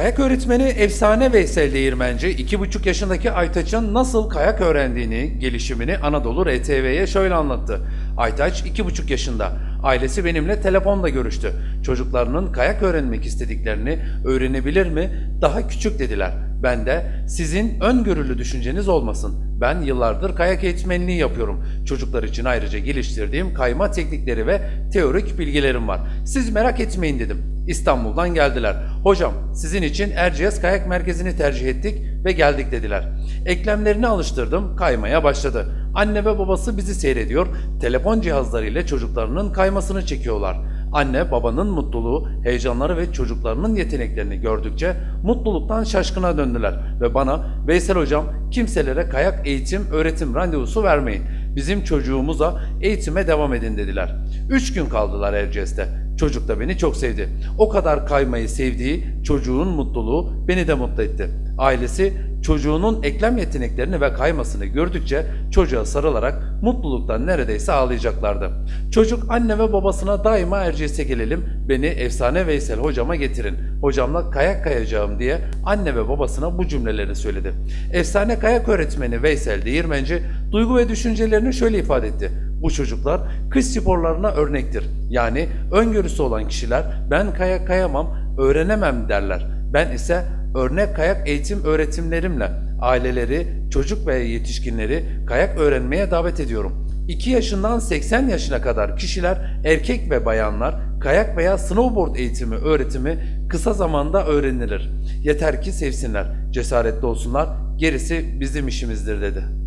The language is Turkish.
Kayak öğretmeni efsane Veysel Değirmenci 2,5 yaşındaki Aytaç'ın nasıl kayak öğrendiğini, gelişimini Anadolu RTV'ye şöyle anlattı. Aytaç 2,5 yaşında. Ailesi benimle telefonla görüştü. Çocuklarının kayak öğrenmek istediklerini öğrenebilir mi? Daha küçük dediler. Ben de sizin öngörülü düşünceniz olmasın. Ben yıllardır kayak eğitmenliği yapıyorum. Çocuklar için ayrıca geliştirdiğim kayma teknikleri ve teorik bilgilerim var. Siz merak etmeyin dedim. İstanbul'dan geldiler. Hocam sizin için Erciyes Kayak Merkezi'ni tercih ettik ve geldik dediler. Eklemlerini alıştırdım, kaymaya başladı. Anne ve babası bizi seyrediyor, telefon cihazlarıyla çocuklarının kaymasını çekiyorlar. Anne babanın mutluluğu, heyecanları ve çocuklarının yeteneklerini gördükçe mutluluktan şaşkına döndüler ve bana Veysel hocam kimselere kayak eğitim öğretim randevusu vermeyin. Bizim çocuğumuza eğitime devam edin dediler. Üç gün kaldılar Erciyes'te. Çocuk da beni çok sevdi. O kadar kaymayı sevdiği çocuğun mutluluğu beni de mutlu etti. Ailesi çocuğunun eklem yeteneklerini ve kaymasını gördükçe çocuğa sarılarak mutluluktan neredeyse ağlayacaklardı. Çocuk anne ve babasına daima Erciyes'e gelelim, beni efsane Veysel hocama getirin. Hocamla kayak kayacağım diye anne ve babasına bu cümleleri söyledi. Efsane kayak öğretmeni Veysel Değirmenci duygu ve düşüncelerini şöyle ifade etti. Bu çocuklar kış sporlarına örnektir. Yani öngörüsü olan kişiler ben kayak kayamam, öğrenemem derler. Ben ise örnek kayak eğitim öğretimlerimle aileleri, çocuk ve yetişkinleri kayak öğrenmeye davet ediyorum. 2 yaşından 80 yaşına kadar kişiler, erkek ve bayanlar kayak veya snowboard eğitimi, öğretimi kısa zamanda öğrenilir. Yeter ki sevsinler, cesaretli olsunlar, gerisi bizim işimizdir dedi.